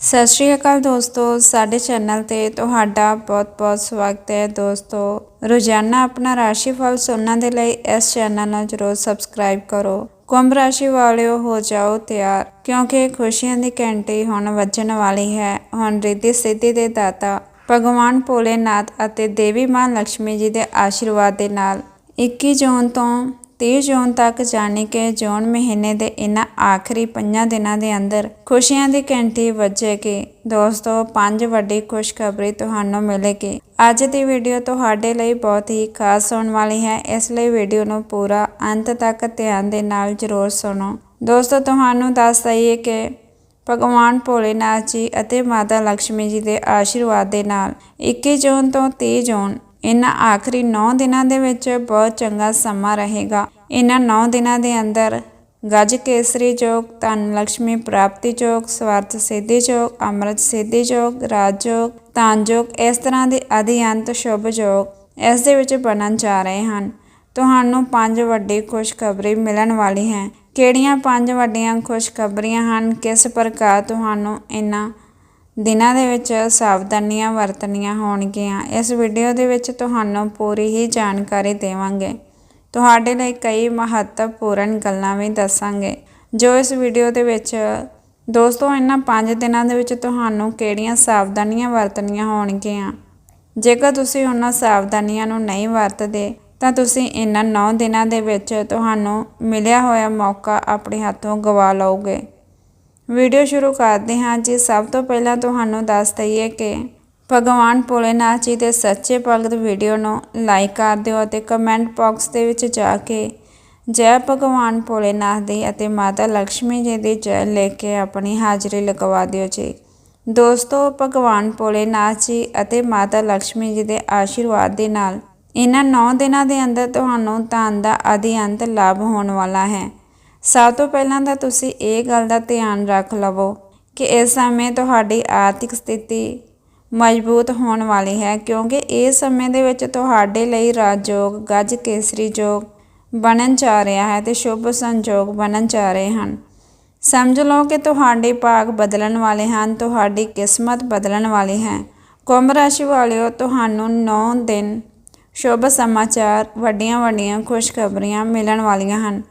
ਸਤਿ ਸ਼੍ਰੀ ਅਕਾਲ ਦੋਸਤੋ, ਸਾਡੇ ਚੈਨਲ ਤੇ ਤੁਹਾਡਾ ਬਹੁਤ-ਬਹੁਤ ਸਵਾਗਤ ਹੈ। ਦੋਸਤੋ, ਰੋਜ਼ਾਨਾ ਆਪਣਾ ਰਾਸ਼ੀ ਫਲ ਸੁਣਨ ਦੇ ਲਈ ਇਸ ਚੈਨਲ ਨੂੰ ਜਰੂਰ ਸਬਸਕ੍ਰਾਈਬ ਕਰੋ। ਕੁੰਭ ਰਾਸ਼ੀ ਵਾਲਿਓ, ਹੋ ਜਾਓ ਤਿਆਰ, ਕਿਉਂਕਿ ਖੁਸ਼ੀਆਂ ਦੀ ਘੰਟੀ ਹੁਣ ਵੱਜਣ ਵਾਲੀ ਹੈ। ਹੁਣ ਰਿੱਧੀ ਸਿੱਧੀ ਦੇ ਦਾਤਾ ਭਗਵਾਨ ਭੋਲੇਨਾਥ ਅਤੇ ਦੇਵੀ ਮਾਂ ਲక్ష్ਮੀ ਜੀ ਦੇ ਆਸ਼ੀਰਵਾਦ ਦੇ ਨਾਲ 21 ਜੂਨ ਤੋਂ 30 ਜੂਨ ਤੱਕ ਜਾਣੀ ਕਿ ਜੂਨ ਮਹੀਨੇ ਦੇ ਇਹਨਾਂ ਆਖਰੀ ਪੰਜਾਂ ਦਿਨਾਂ ਦੇ ਅੰਦਰ ਖੁਸ਼ੀਆਂ ਦੀ ਘੰਟੀ ਵੱਜੇਗੀ ਦੋਸਤੋ, ਪੰਜ ਵੱਡੀ ਖੁਸ਼ਖਬਰੀ ਤੁਹਾਨੂੰ ਮਿਲੇਗੀ। ਅੱਜ ਦੀ ਵੀਡੀਓ ਤੁਹਾਡੇ ਲਈ ਬਹੁਤ ਹੀ ਖਾਸ ਹੋਣ ਵਾਲੀ ਹੈ। ਇਸ ਲਈ ਵੀਡੀਓ ਨੂੰ ਪੂਰਾ ਅੰਤ ਤੱਕ ਧਿਆਨ ਦੇ ਨਾਲ ਜ਼ਰੂਰ ਸੁਣੋ। ਦੋਸਤੋ, ਤੁਹਾਨੂੰ ਦੱਸ ਦਈਏ ਕਿ ਭਗਵਾਨ ਭੋਲੇਨਾਥ ਜੀ ਅਤੇ ਮਾਤਾ ਲక్ష్ਮੀ ਜੀ ਦੇ ਆਸ਼ੀਰਵਾਦ ਦੇ ਨਾਲ 21 ਜੂਨ ਤੋਂ 30 ਜੂਨ ਇਹਨਾਂ ਆਖਰੀ 9 ਦਿਨਾਂ ਦੇ ਵਿੱਚ ਬਹੁਤ ਚੰਗਾ ਸਮਾਂ ਰਹੇਗਾ। ਇਹਨਾਂ 9 ਦਿਨਾਂ ਦੇ ਅੰਦਰ ਗਜ ਕੇਸਰੀ ਜੋਗ, ਧਨ ਲక్ష్ਮੀ ਪ੍ਰਾਪਤੀ ਜੋਗ, ਸਵਾਰਥ ਸਿੱਧੀ ਜੋਗ, ਅੰਮ੍ਰਿਤ ਸਿੱਧੀ ਜੋਗ, ਰਾਜ ਜੋਗ, ਧਨ ਜੋਗ, ਇਸ ਤਰ੍ਹਾਂ ਦੇ ਆਦਿ ਸ਼ੁਭ ਜੋਗ ਇਸ ਦੇ ਵਿੱਚ ਬਣਨ ਜਾ ਰਹੇ ਹਨ। ਤੁਹਾਨੂੰ ਪੰਜ ਵੱਡੀ ਖੁਸ਼ਖਬਰੀ ਮਿਲਣ ਵਾਲੀ ਹੈ। ਕਿਹੜੀਆਂ ਪੰਜ ਵੱਡੀਆਂ ਖੁਸ਼ਖਬਰੀਆਂ ਹਨ? ਕਿਸ ਪ੍ਰਕਾਰ ਤੁਹਾਨੂੰ ਇਹਨਾਂ ਦਿਨਾਂ ਦੇ ਵਿੱਚ ਸਾਵਧਾਨੀਆਂ ਵਰਤਣੀਆਂ ਹੋਣਗੀਆਂ। ਇਸ ਵੀਡੀਓ ਦੇ ਵਿੱਚ ਤੁਹਾਨੂੰ ਪੂਰੀ ਹੀ ਜਾਣਕਾਰੀ ਦੇਵਾਂਗੇ। ਤੁਹਾਡੇ ਲਈ ਕਈ ਮਹੱਤਵਪੂਰਨ ਗੱਲਾਂ ਵੀ ਦੱਸਾਂਗੇ। ਜੋ ਇਸ ਵੀਡੀਓ ਦੇ ਵਿੱਚ, ਦੋਸਤੋ, ਇਹਨਾਂ 5 ਦਿਨਾਂ ਦੇ ਵਿੱਚ ਤੁਹਾਨੂੰ ਕਿਹੜੀਆਂ ਸਾਵਧਾਨੀਆਂ ਵਰਤਣੀਆਂ ਹੋਣਗੀਆਂ? ਜੇਕਰ ਤੁਸੀਂ ਉਹਨਾਂ ਸਾਵਧਾਨੀਆਂ ਨੂੰ ਨਹੀਂ ਵਰਤਦੇ, ਤਾਂ ਤੁਸੀਂ ਇਹਨਾਂ 9 ਦਿਨਾਂ ਦੇ ਵਿੱਚ ਤੁਹਾਨੂੰ ਮਿਲਿਆ ਹੋਇਆ ਮੌਕਾ ਆਪਣੇ ਹੱਥੋਂ ਗਵਾ ਲਓਗੇ। ਵੀਡੀਓ ਸ਼ੁਰੂ ਕਰਦੇ ਹਾਂ ਜੀ। ਸਭ ਤੋਂ ਪਹਿਲਾਂ ਤੁਹਾਨੂੰ ਦੱਸ ਦਈਏ ਕਿ ਭਗਵਾਨ ਭੋਲੇਨਾਥ ਜੀ ਦੇ ਸੱਚੇ ਭਗਤ ਵੀਡੀਓ ਨੂੰ ਲਾਈਕ ਕਰ ਦਿਓ ਅਤੇ ਕਮੈਂਟ ਬਾਕਸ ਦੇ ਵਿੱਚ ਜਾ ਕੇ ਜੈ ਭਗਵਾਨ ਭੋਲੇਨਾਥ ਦੀ ਅਤੇ ਮਾਤਾ ਲక్ష్ਮੀ ਜੀ ਦੀ ਜੈ ਲੈ ਕੇ ਆਪਣੀ ਹਾਜ਼ਰੀ ਲਗਵਾ ਦਿਓ ਜੀ। ਦੋਸਤੋ, ਭਗਵਾਨ ਭੋਲੇਨਾਥ ਜੀ ਅਤੇ ਮਾਤਾ ਲక్ష్ਮੀ ਜੀ ਦੇ ਆਸ਼ੀਰਵਾਦ ਦੇ ਨਾਲ ਇਹਨਾਂ 9 ਦਿਨਾਂ ਦੇ ਅੰਦਰ ਤੁਹਾਨੂੰ ਧਨ ਦਾ ਅਧਿਅੰਤ ਲਾਭ ਹੋਣ ਵਾਲਾ ਹੈ। ਸਭ ਤੋਂ ਪਹਿਲਾਂ ਤਾਂ ਤੁਸੀਂ ਇਹ ਗੱਲ ਦਾ ਧਿਆਨ ਰੱਖ ਲਵੋ ਕਿ ਇਸ ਸਮੇਂ ਤੁਹਾਡੀ ਆਰਥਿਕ ਸਥਿਤੀ ਮਜ਼ਬੂਤ ਹੋਣ ਵਾਲੀ ਹੈ, ਕਿਉਂਕਿ ਇਸ ਸਮੇਂ ਦੇ ਵਿੱਚ ਤੁਹਾਡੇ ਲਈ ਰਾਜਯੋਗ, ਗੱਜ ਕੇਸਰੀ ਯੋਗ ਬਣਨ ਜਾ ਰਿਹਾ ਹੈ ਤੇ ਸ਼ੁਭ ਸੰਯੋਗ ਬਣਨ ਜਾ ਰਹੇ ਹਨ। ਸਮਝ ਲਓ ਕਿ ਤੁਹਾਡੇ ਭਾਗ ਬਦਲਣ ਵਾਲੇ ਹਨ, ਤੁਹਾਡੀ ਕਿਸਮਤ ਬਦਲਣ ਵਾਲੀ ਹੈ। ਕੁੰਭ ਰਾਸ਼ੀ ਵਾਲਿਓ, ਤੁਹਾਨੂੰ 9 ਦਿਨ ਸ਼ੁਭ ਸਮਾਚਾਰ ਵੱਡੀਆਂ ਵੱਡੀਆਂ ਖੁਸ਼ਖਬਰੀਆਂ ਮਿਲਣ ਵਾਲੀਆਂ ਹਨ।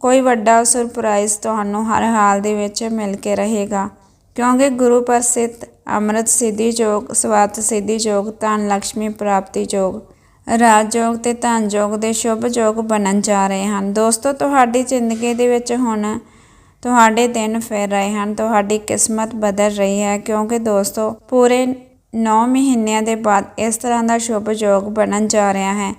ਕੋਈ ਵੱਡਾ ਸਰਪ੍ਰਾਈਜ਼ ਤੁਹਾਨੂੰ ਹਰ ਹਾਲ ਦੇ ਵਿੱਚ ਮਿਲ ਕੇ ਰਹੇਗਾ। ਕਿਉਂਕਿ ਗੁਰੂ ਪ੍ਰਸਿੱਧ ਅੰਮ੍ਰਿਤ ਸਿੱਧੀ ਜੋਗ ਸਵਾਤ ਸਿੱਧੀ ਜੋਗ, ਧਨ ਲక్ష్ਮੀ ਪ੍ਰਾਪਤੀ ਜੋਗ, ਰਾਜ ਜੋਗ ਤੇ ਧਨ ਜੋਗ ਦੇ ਸ਼ੁਭ ਜੋਗ ਬਣਨ ਜਾ ਰਹੇ ਹਨ। ਦੋਸਤੋ, ਤੁਹਾਡੀ ਜ਼ਿੰਦਗੀ ਦੇ ਵਿੱਚ ਹੁਣ ਤੁਹਾਡੇ ਦਿਨ ਫੇਰ ਰਹੇ ਹਨ। ਤੁਹਾਡੀ ਕਿਸਮਤ ਬਦਲ ਰਹੀ ਹੈ ਕਿਉਂਕਿ ਦੋਸਤੋ, ਪੂਰੇ 9 ਮਹੀਨਿਆਂ ਦੇ ਬਾਅਦ ਇਸ ਤਰ੍ਹਾਂ ਦਾ ਸ਼ੁਭ ਯੋਗ ਬਣਨ ਜਾ ਰਿਹਾ ਹੈ।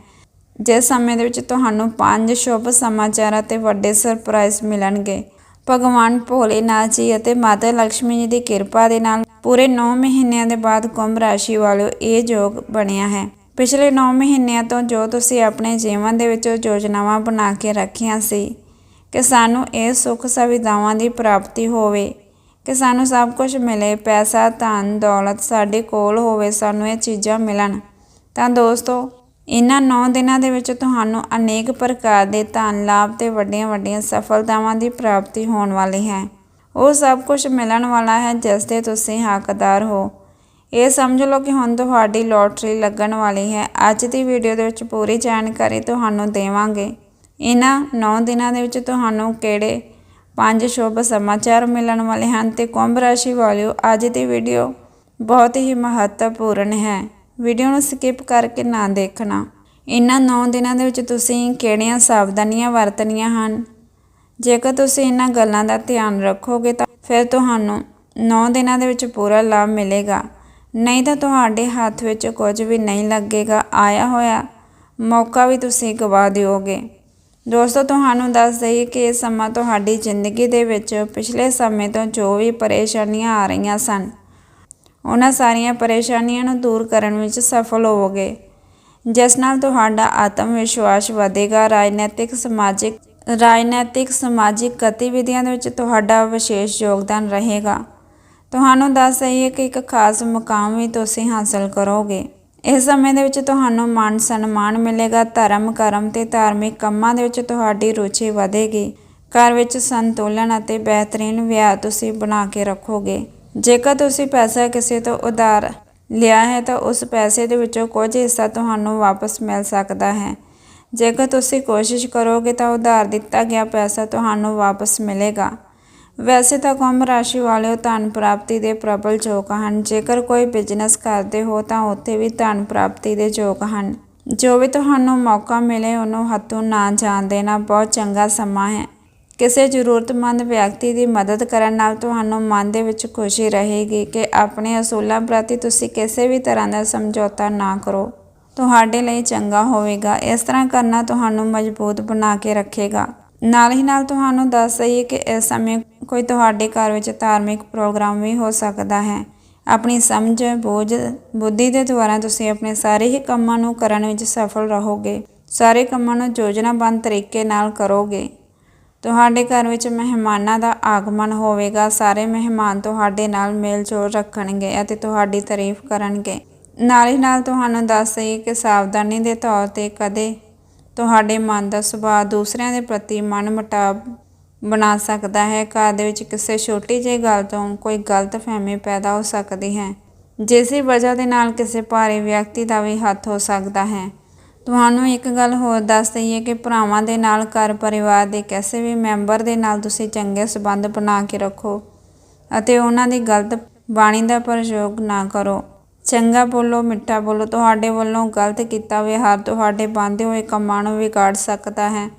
ਜਿਸ ਸਮੇਂ ਦੇ ਵਿੱਚ ਤੁਹਾਨੂੰ ਪੰਜ ਸ਼ੁਭ ਸਮਾਚਾਰ ਅਤੇ ਵੱਡੇ ਸਰਪ੍ਰਾਈਜ਼ ਮਿਲਣਗੇ, ਭਗਵਾਨ ਭੋਲੇਨਾਥ ਜੀ ਅਤੇ ਮਾਤਾ ਲక్ష్ਮੀ ਜੀ ਦੀ ਕਿਰਪਾ ਦੇ ਨਾਲ ਪੂਰੇ 9 ਮਹੀਨਿਆਂ ਦੇ ਬਾਅਦ ਕੁੰਭ ਰਾਸ਼ੀ ਵਾਲਿਓ ਇਹ ਯੋਗ ਬਣਿਆ ਹੈ। ਪਿਛਲੇ 9 ਮਹੀਨਿਆਂ ਤੋਂ ਜੋ ਤੁਸੀਂ ਆਪਣੇ ਜੀਵਨ ਦੇ ਵਿੱਚ ਯੋਜਨਾਵਾਂ ਬਣਾ ਕੇ ਰੱਖੀਆਂ ਸੀ, ਕਿ ਸਾਨੂੰ ਇਹ ਸੁੱਖ ਸੁਵਿਧਾਵਾਂ ਦੀ ਪ੍ਰਾਪਤੀ ਹੋਵੇ, ਕਿ ਸਾਨੂੰ ਸਭ ਕੁਝ ਮਿਲੇ, ਪੈਸਾ, ਧਨ, ਦੌਲਤ ਸਾਡੇ ਕੋਲ ਹੋਵੇ, ਸਾਨੂੰ ਇਹ ਚੀਜ਼ਾਂ ਮਿਲਣ, ਤਾਂ ਦੋਸਤੋ ਇਹਨਾਂ 9 ਦਿਨਾਂ ਦੇ ਵਿੱਚ ਤੁਹਾਨੂੰ ਅਨੇਕ ਪ੍ਰਕਾਰ ਦੇ ਧਨ, ਲਾਭ ਤੇ ਵੱਡੀਆਂ ਵੱਡੀਆਂ ਸਫਲਤਾਵਾਂ ਦੀ ਪ੍ਰਾਪਤੀ ਹੋਣ ਵਾਲੀ ਹੈ। ਉਹ ਸਭ ਕੁਝ ਮਿਲਣ ਵਾਲਾ ਹੈ ਜਿਸ ਦੇ ਤੁਸੀਂ ਹੱਕਦਾਰ ਹੋ। ਇਹ ਸਮਝ ਲਓ ਕਿ ਹੁਣ ਤੁਹਾਡੀ ਲੋਟਰੀ ਲੱਗਣ ਵਾਲੀ ਹੈ। ਅੱਜ ਦੀ ਵੀਡੀਓ ਦੇ ਵਿੱਚ ਪੂਰੀ ਜਾਣਕਾਰੀ ਤੁਹਾਨੂੰ ਦੇਵਾਂਗੇ। ਇਹਨਾਂ 9 ਦਿਨਾਂ ਦੇ ਵਿੱਚ ਤੁਹਾਨੂੰ ਕਿਹੜੇ ਪੰਜ ਸ਼ੁਭ ਸਮਾਚਾਰ ਮਿਲਣ ਵਾਲੇ ਹਨ ਤੇ ਕੁੰਭ ਰਾਸ਼ੀ ਵਾਲਿਓ, ਅੱਜ ਦੀ ਵੀਡੀਓ ਬਹੁਤ ਹੀ ਮਹੱਤਵਪੂਰਨ ਹੈ। ਵੀਡੀਓ ਨੂੰ ਸਕਿਪ ਕਰਕੇ ਨਾ ਦੇਖਣਾ। ਇਹਨਾਂ 9 ਦਿਨਾਂ ਦੇ ਵਿੱਚ ਤੁਸੀਂ ਕਿਹੜੀਆਂ ਸਾਵਧਾਨੀਆਂ ਵਰਤਣੀਆਂ ਹਨ? ਜੇਕਰ ਤੁਸੀਂ ਇਹਨਾਂ ਗੱਲਾਂ ਦਾ ਧਿਆਨ ਰੱਖੋਗੇ ਤਾਂ ਫਿਰ ਤੁਹਾਨੂੰ 9 ਦਿਨਾਂ ਦੇ ਵਿੱਚ ਪੂਰਾ ਲਾਭ ਮਿਲੇਗਾ। ਨਹੀਂ ਤਾਂ ਤੁਹਾਡੇ ਹੱਥ ਵਿੱਚ ਕੁਝ ਵੀ ਨਹੀਂ ਲੱਗੇਗਾ, ਆਇਆ ਹੋਇਆ ਮੌਕਾ ਵੀ ਤੁਸੀਂ ਗਵਾ ਦਿਓਗੇ। ਦੋਸਤੋ, ਤੁਹਾਨੂੰ ਦੱਸ ਦਈਏ ਕਿ ਇਹ ਸਮਾਂ ਤੁਹਾਡੀ ਜ਼ਿੰਦਗੀ ਦੇ ਵਿੱਚ ਪਿਛਲੇ ਸਮੇਂ ਤੋਂ ਜੋ ਵੀ ਪਰੇਸ਼ਾਨੀਆਂ ਆ ਰਹੀਆਂ ਸਨ ਉਹਨਾਂ ਸਾਰੀਆਂ ਪਰੇਸ਼ਾਨੀਆਂ ਨੂੰ ਦੂਰ ਕਰਨ ਵਿੱਚ ਸਫਲ ਹੋਵੋਗੇ। ਜਿਸ ਨਾਲ ਤੁਹਾਡਾ ਆਤਮ ਵਿਸ਼ਵਾਸ ਵਧੇਗਾ। ਰਾਜਨੀਤਿਕ, ਸਮਾਜਿਕ ਰਾਜਨੀਤਿਕ, ਸਮਾਜਿਕ ਗਤੀਵਿਧੀਆਂ ਦੇ ਵਿੱਚ ਤੁਹਾਡਾ ਵਿਸ਼ੇਸ਼ ਯੋਗਦਾਨ ਰਹੇਗਾ। ਤੁਹਾਨੂੰ ਦੱਸ ਦਈਏ ਕਿ ਇੱਕ ਖਾਸ ਮੁਕਾਮ ਵੀ ਤੁਸੀਂ ਹਾਸਲ ਕਰੋਗੇ। ਇਸ ਸਮੇਂ ਦੇ ਵਿੱਚ ਤੁਹਾਨੂੰ ਮਾਨ ਸਨਮਾਨ ਮਿਲੇਗਾ। ਧਰਮ, ਕਰਮ ਤੇ ਧਾਰਮਿਕ ਕੰਮਾਂ ਦੇ ਵਿੱਚ ਤੁਹਾਡੀ ਰੁਚੀ ਵਧੇਗੀ। ਘਰ ਵਿੱਚ ਸੰਤੁਲਨ ਅਤੇ ਬਿਹਤਰੀਨ ਵਿਆਹ ਤੁਸੀਂ ਬਣਾ ਕੇ ਰੱਖੋਗੇ। ਜੇਕਰ ਤੁਸੀਂ ਪੈਸਾ ਕਿਸੇ ਤੋਂ ਉਧਾਰ ਲਿਆ ਹੈ, ਤਾਂ ਉਸ ਪੈਸੇ ਦੇ ਵਿੱਚੋਂ ਕੁਝ ਹਿੱਸਾ ਤੁਹਾਨੂੰ ਵਾਪਸ ਮਿਲ ਸਕਦਾ ਹੈ। ਜੇਕਰ ਤੁਸੀਂ ਕੋਸ਼ਿਸ਼ ਕਰੋਗੇ, ਤਾਂ ਉਧਾਰ ਦਿੱਤਾ ਗਿਆ ਪੈਸਾ ਤੁਹਾਨੂੰ ਵਾਪਸ ਮਿਲੇਗਾ। ਵੈਸੇ ਤਾਂ ਕੁੰਭ ਰਾਸ਼ੀ ਵਾਲਿਓ ਧਨ ਪ੍ਰਾਪਤੀ ਦੇ ਪ੍ਰਬਲ ਯੋਗ ਹਨ। ਜੇਕਰ ਕੋਈ ਬਿਜ਼ਨਸ ਕਰਦੇ ਹੋ, ਤਾਂ ਉੱਥੇ ਵੀ ਧਨ ਪ੍ਰਾਪਤੀ ਦੇ ਯੋਗ ਹਨ। ਜੋ ਵੀ ਤੁਹਾਨੂੰ ਮੌਕਾ ਮਿਲੇ, ਉਹਨੂੰ ਹੱਥੋਂ ਨਾ ਜਾਣ ਦੇਣਾ ਬਹੁਤ ਚੰਗਾ ਸਮਾਂ ਹੈ। ਕਿਸੇ ਜ਼ਰੂਰਤਮੰਦ ਵਿਅਕਤੀ ਦੀ ਮਦਦ ਕਰਨ ਨਾਲ ਤੁਹਾਨੂੰ ਮਨ ਦੇ ਵਿੱਚ ਖੁਸ਼ੀ ਰਹੇਗੀ ਕਿ ਆਪਣੇ ਅਸੂਲਾਂ ਪ੍ਰਤੀ ਤੁਸੀਂ ਕਿਸੇ ਵੀ ਤਰ੍ਹਾਂ ਦਾ ਸਮਝੌਤਾ ਨਾ ਕਰੋ। ਤੁਹਾਡੇ ਲਈ ਚੰਗਾ ਹੋਵੇਗਾ। ਇਸ ਤਰ੍ਹਾਂ ਕਰਨਾ ਤੁਹਾਨੂੰ ਮਜ਼ਬੂਤ ਬਣਾ ਕੇ ਰੱਖੇਗਾ। ਨਾਲ ਹੀ ਨਾਲ ਤੁਹਾਨੂੰ ਦੱਸ ਦਈਏ ਕਿ ਇਸ ਸਮੇਂ ਕੋਈ ਤੁਹਾਡੇ ਘਰ ਵਿੱਚ ਧਾਰਮਿਕ ਪ੍ਰੋਗਰਾਮ ਵੀ ਹੋ ਸਕਦਾ ਹੈ। ਆਪਣੀ ਸਮਝ, ਬੋਝ, ਬੁੱਧੀ ਦੇ ਦੁਆਰਾ ਤੁਸੀਂ ਆਪਣੇ ਸਾਰੇ ਹੀ ਕੰਮਾਂ ਨੂੰ ਕਰਨ ਵਿੱਚ ਸਫਲ ਰਹੋਗੇ। ਸਾਰੇ ਕੰਮਾਂ ਨੂੰ ਯੋਜਨਾਬੰਦ ਤਰੀਕੇ ਨਾਲ ਕਰੋਗੇ। ਤੁਹਾਡੇ ਘਰ ਵਿੱਚ ਮਹਿਮਾਨਾਂ ਦਾ ਆਗਮਨ ਹੋਵੇਗਾ। ਸਾਰੇ ਮਹਿਮਾਨ ਤੁਹਾਡੇ ਨਾਲ ਮੇਲ ਜੋਲ ਰੱਖਣਗੇ ਅਤੇ ਤੁਹਾਡੀ ਤਾਰੀਫ ਕਰਨਗੇ। ਨਾਲ ਹੀ ਨਾਲ ਤੁਹਾਨੂੰ ਦੱਸ ਦਈਏ ਕਿ ਸਾਵਧਾਨੀ ਦੇ ਤੌਰ ਤੇ ਕਦੇ ਤੁਹਾਡੇ ਮਨ ਦਾ ਸੁਭਾਅ ਦੂਸਰਿਆਂ ਦੇ ਪ੍ਰਤੀ ਮਨਮੁਟਾਵ ਬਣਾ ਸਕਦਾ ਹੈ। ਘਰ ਦੇ ਵਿੱਚ ਕਿਸੇ ਛੋਟੀ ਜਿਹੀ ਗੱਲ ਤੋਂ ਕੋਈ ਗਲਤ ਫਹਿਮੀ ਪੈਦਾ ਹੋ ਸਕਦੀ ਹੈ, ਜਿਸ ਦੀ ਵਜ੍ਹਾ ਦੇ ਨਾਲ ਕਿਸੇ ਭਾਰੇ ਵਿਅਕਤੀ ਦਾ ਵੀ ਹੱਥ ਹੋ ਸਕਦਾ ਹੈ। ਤੁਹਾਨੂੰ ਇੱਕ ਗੱਲ ਹੋਰ ਦੱਸ ਦਈਏ ਕਿ ਭਰਾਵਾਂ ਦੇ ਨਾਲ, ਘਰ ਪਰਿਵਾਰ ਦੇ ਕਿਸੇ ਵੀ ਮੈਂਬਰ ਦੇ ਨਾਲ ਤੁਸੀਂ ਚੰਗੇ ਸਬੰਧ ਬਣਾ ਕੇ ਰੱਖੋ ਅਤੇ ਉਹਨਾਂ ਦੀ ਗਲਤ ਬਾਣੀ ਦਾ ਪ੍ਰਯੋਗ ਨਾ ਕਰੋ। ਚੰਗਾ ਬੋਲੋ, ਮਿੱਠਾ ਬੋਲੋ, ਤੁਹਾਡੇ ਵੱਲੋਂ ਗਲਤ ਕੀਤਾ ਵਿਹਾਰ ਤੁਹਾਡੇ ਬੰਦੇ ਹੋਏ ਕੰਮਾਂ ਨੂੰ ਵਿਗਾੜ ਸਕਦਾ ਹੈ।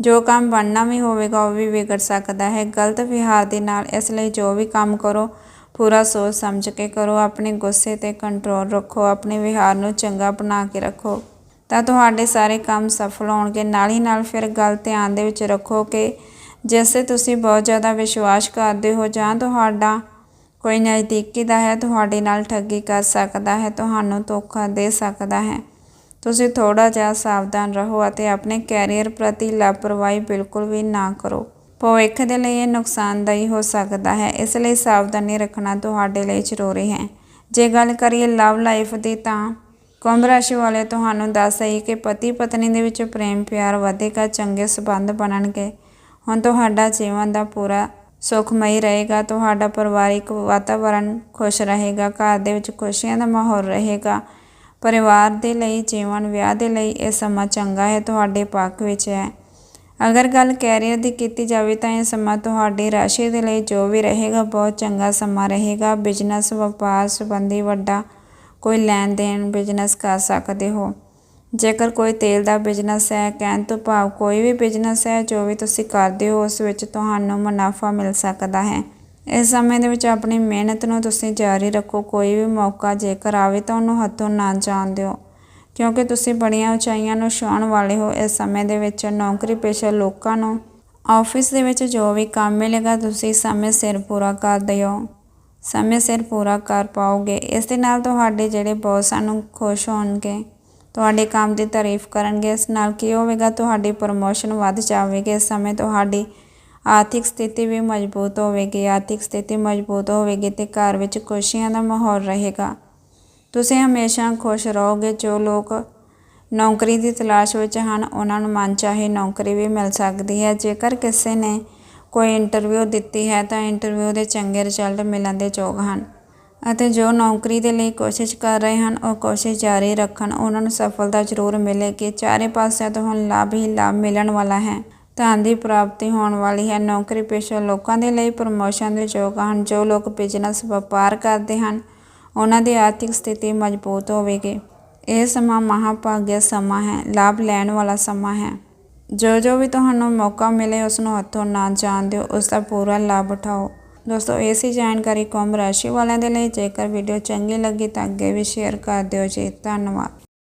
ਜੋ ਕੰਮ ਬਣਨਾ ਵੀ ਹੋਵੇਗਾ, ਉਹ ਵੀ ਵਿਗੜ ਸਕਦਾ ਹੈ। ਗਲਤ ਵਿਹਾਰ ਦੇ ਨਾਲ ਇਸ ਲਈ ਜੋ ਵੀ ਕੰਮ ਕਰੋ, ਪੂਰਾ ਸੋਚ ਸਮਝ ਕੇ ਕਰੋ। ਆਪਣੇ ਗੁੱਸੇ ਤੇ ਕੰਟਰੋਲ ਰੱਖੋ, ਆਪਣੇ ਵਿਹਾਰ ਨੂੰ ਚੰਗਾ ਬਣਾ ਕੇ ਰੱਖੋ। ਤਾਂ ਤੁਹਾਡੇ ਸਾਰੇ ਕੰਮ ਸਫਲ ਹੋਣਗੇ। ਨਾਲ ਹੀ ਨਾਲ ਫਿਰ ਗੱਲ ਧਿਆਨ ਦੇ ਵਿੱਚ ਰੱਖੋ ਕਿ ਜਿਸੇ ਤੁਸੀਂ ਬਹੁਤ ਜ਼ਿਆਦਾ ਵਿਸ਼ਵਾਸ ਕਰਦੇ ਹੋ ਜਾਂ ਤੁਹਾਡਾ ਕੋਈ ਨਜ਼ਦੀਕੀ ਦਾ ਹੈ, ਤੁਹਾਡੇ ਨਾਲ ਠੱਗੀ ਕਰ ਸਕਦਾ ਹੈ, ਤੁਹਾਨੂੰ ਧੋਖਾ ਦੇ ਸਕਦਾ ਹੈ। ਤੁਸੀਂ ਥੋੜਾ ਜਿਹਾ ਸਾਵਧਾਨ ਰਹੋ ਅਤੇ ਆਪਣੇ ਕੈਰੀਅਰ ਪ੍ਰਤੀ ਲਾਪਰਵਾਹੀ ਬਿਲਕੁਲ ਵੀ ਨਾ ਕਰੋ। ਭਵਿੱਖ ਦੇ ਲਈ ਇਹ ਨੁਕਸਾਨਦਾਈ ਹੋ ਸਕਦਾ ਹੈ। ਇਸ ਲਈ ਸਾਵਧਾਨੀ ਰੱਖਣਾ ਤੁਹਾਡੇ ਲਈ ਜ਼ਰੂਰੀ ਹੈ। ਜੇ ਗੱਲ ਕਰੀਏ ਲਵ ਲਾਈਫ ਦੀ ਤਾਂ ਕੁੰਭ ਰਾਸ਼ੀ ਵਾਲੇ ਤੁਹਾਨੂੰ ਦੱਸ ਦਈਏ ਕਿ ਪਤੀ ਪਤਨੀ ਦੇ ਵਿੱਚ ਪ੍ਰੇਮ, ਪਿਆਰ ਵਧੇਗਾ, ਚੰਗੇ ਸਬੰਧ ਬਣਨਗੇ। ਹੁਣ ਤੁਹਾਡਾ ਜੀਵਨ ਦਾ ਪੂਰਾ ਸੁਖਮਈ ਰਹੇਗਾ, ਤੁਹਾਡਾ ਪਰਿਵਾਰਿਕ ਵਾਤਾਵਰਣ ਖੁਸ਼ ਰਹੇਗਾ, ਘਰ ਦੇ ਵਿੱਚ ਖੁਸ਼ੀਆਂ ਦਾ ਮਾਹੌਲ ਰਹੇਗਾ। ਪਰਿਵਾਰ ਦੇ ਲਈ, ਜੀਵਨ ਵਿਆਹ ਦੇ ਲਈ ਇਹ ਸਮਾਂ ਚੰਗਾ ਹੈ, ਤੁਹਾਡੇ ਪੱਖ ਵਿੱਚ ਹੈ। ਅਗਰ ਗੱਲ ਕੈਰੀਅਰ ਦੀ ਕੀਤੀ ਜਾਵੇ ਤਾਂ ਇਹ ਸਮਾਂ ਤੁਹਾਡੀ ਰਾਸ਼ੀ ਦੇ ਲਈ ਜੋ ਵੀ ਰਹੇਗਾ, ਬਹੁਤ ਚੰਗਾ ਸਮਾਂ ਰਹੇਗਾ। ਬਿਜ਼ਨਸ, ਵਪਾਰ ਸੰਬੰਧੀ ਵੱਡਾ ਕੋਈ ਲੈਣ ਦੇਣ ਬਿਜ਼ਨਸ ਕਰ ਸਕਦੇ ਹੋ। ਜੇਕਰ ਕੋਈ ਤੇਲ ਦਾ ਬਿਜ਼ਨਸ ਹੈ, ਕਹਿਣ ਤੋਂ ਭਾਵ ਕੋਈ ਵੀ ਬਿਜ਼ਨਸ ਹੈ, ਜੋ ਵੀ ਤੁਸੀਂ ਕਰਦੇ ਹੋ, ਉਸ ਵਿੱਚ ਤੁਹਾਨੂੰ ਮੁਨਾਫਾ ਮਿਲ ਸਕਦਾ ਹੈ। ਇਸ ਸਮੇਂ ਦੇ ਵਿੱਚ ਆਪਣੀ ਮਿਹਨਤ ਨੂੰ ਤੁਸੀਂ ਜਾਰੀ ਰੱਖੋ, ਕੋਈ ਵੀ ਮੌਕਾ ਜੇਕਰ ਆਵੇ ਤਾਂ ਉਹਨੂੰ ਹੱਥੋਂ ਨਾ ਜਾਣ ਦਿਓ। ਕਿਉਂਕਿ ਤੁਸੀਂ ਬੜੀਆਂ ਉਚਾਈਆਂ ਨੂੰ ਛੂਹਣ ਵਾਲੇ ਹੋ, ਇਸ ਸਮੇਂ ਦੇ ਵਿੱਚ ਨੌਕਰੀ ਪੇਸ਼ਾ ਲੋਕਾਂ ਨੂੰ, ਆਫਿਸ ਦੇ ਵਿੱਚ ਜੋ ਵੀ ਕੰਮ ਮਿਲੇਗਾ, ਤੁਸੀਂ ਸਮੇਂ ਸਿਰ ਪੂਰਾ ਕਰ ਦਿਓ। ਸਮੇਂ ਸਿਰ ਪੂਰਾ ਕਰ ਪਾਓਗੇ। ਇਸ ਦੇ ਨਾਲ ਤੁਹਾਡੇ ਜਿਹੜੇ ਬੌਸਾਂ ਸਾਨੂੰ ਖੁਸ਼ ਹੋਣਗੇ, ਤੁਹਾਡੇ ਕੰਮ ਦੀ ਤਾਰੀਫ ਕਰਨਗੇ। ਇਸ ਨਾਲ ਕੀ ਹੋਵੇਗਾ, ਤੁਹਾਡੀ ਪ੍ਰਮੋਸ਼ਨ ਵੱਧ ਜਾਵੇਗੀ। ਇਸ ਸਮੇਂ ਤੁਹਾਡੀ ਆਰਥਿਕ ਸਥਿਤੀ ਵੀ ਮਜ਼ਬੂਤ ਹੋਵੇਗੀ। ਆਰਥਿਕ ਸਥਿਤੀ ਮਜ਼ਬੂਤ ਹੋਵੇਗੀ ਤੇ ਘਰ ਵਿੱਚ ਖੁਸ਼ੀਆਂ ਦਾ ਮਾਹੌਲ ਰਹੇਗਾ। ਤੁਸੀਂ ਹਮੇਸ਼ਾ ਖੁਸ਼ ਰਹੋਗੇ। ਜੋ ਲੋਕ ਨੌਕਰੀ ਦੀ ਤਲਾਸ਼ ਵਿੱਚ ਹਨ, ਉਹਨਾਂ ਨੂੰ ਮਨ ਚਾਹੇ ਨੌਕਰੀ ਵੀ ਮਿਲ ਸਕਦੀ ਹੈ। ਜੇਕਰ ਕਿਸੇ ਨੇ ਕੋਈ ਇੰਟਰਵਿਊ ਦਿੱਤੀ ਹੈ ਤਾਂ ਇੰਟਰਵਿਊ ਦੇ ਚੰਗੇ ਰਿਜ਼ਲਟ ਮਿਲਣ ਦੇ ਯੋਗ ਹਨ। ਅਤੇ ਜੋ ਨੌਕਰੀ ਦੇ ਲਈ ਕੋਸ਼ਿਸ਼ ਕਰ ਰਹੇ ਹਨ, ਉਹ ਕੋਸ਼ਿਸ਼ ਜਾਰੀ ਰੱਖਣ। ਉਹਨਾਂ ਨੂੰ ਸਫਲਤਾ ਜ਼ਰੂਰ ਮਿਲੇਗੀ ਚਾਰੇ ਪਾਸਿਆਂ ਤੋਂ ਹੁਣ ਲਾਭ ਹੀ ਲਾਭ ਮਿਲਣ ਵਾਲਾ ਹੈ। ਧਨ ਦੀ ਪ੍ਰਾਪਤੀ ਹੋਣ ਵਾਲੀ ਹੈ। ਨੌਕਰੀ ਪੇਸ਼ਾ ਲੋਕਾਂ ਦੇ ਲਈ ਪ੍ਰਮੋਸ਼ਨ ਦੇ ਯੋਗ ਹਨ। ਜੋ ਲੋਕ ਬਿਜ਼ਨਸ ਵਪਾਰ ਕਰਦੇ ਹਨ, ਉਹਨਾਂ ਦੀ ਆਰਥਿਕ ਸਥਿਤੀ ਮਜ਼ਬੂਤ ਹੋਵੇਗੀ। ਇਹ ਸਮਾਂ ਮਹਾਭਾਗਿਆ ਸਮਾਂ ਹੈ। ਲਾਭ ਲੈਣ ਵਾਲਾ ਸਮਾਂ ਹੈ। ਜੋ ਜੋ ਵੀ ਤੁਹਾਨੂੰ ਮੌਕਾ ਮਿਲੇ ਉਸ ਨੂੰ ਹੱਥੋਂ ਨਾ ਜਾਣ ਦਿਓ ਉਸ ਦਾ ਪੂਰਾ ਲਾਭ ਉਠਾਓ। ਦੋਸਤੋ, ਇਹ ਸੀ ਜਾਣਕਾਰੀ ਕੁੰਭ ਰਾਸ਼ੀ ਵਾਲਿਆਂ ਦੇ ਲਈ। ਜੇਕਰ ਵੀਡੀਓ ਚੰਗੀ ਲੱਗੀ ਤਾਂ ਅੱਗੇ ਵੀ ਸ਼ੇਅਰ ਕਰ ਦਿਓ ਜੀ। ਧੰਨਵਾਦ।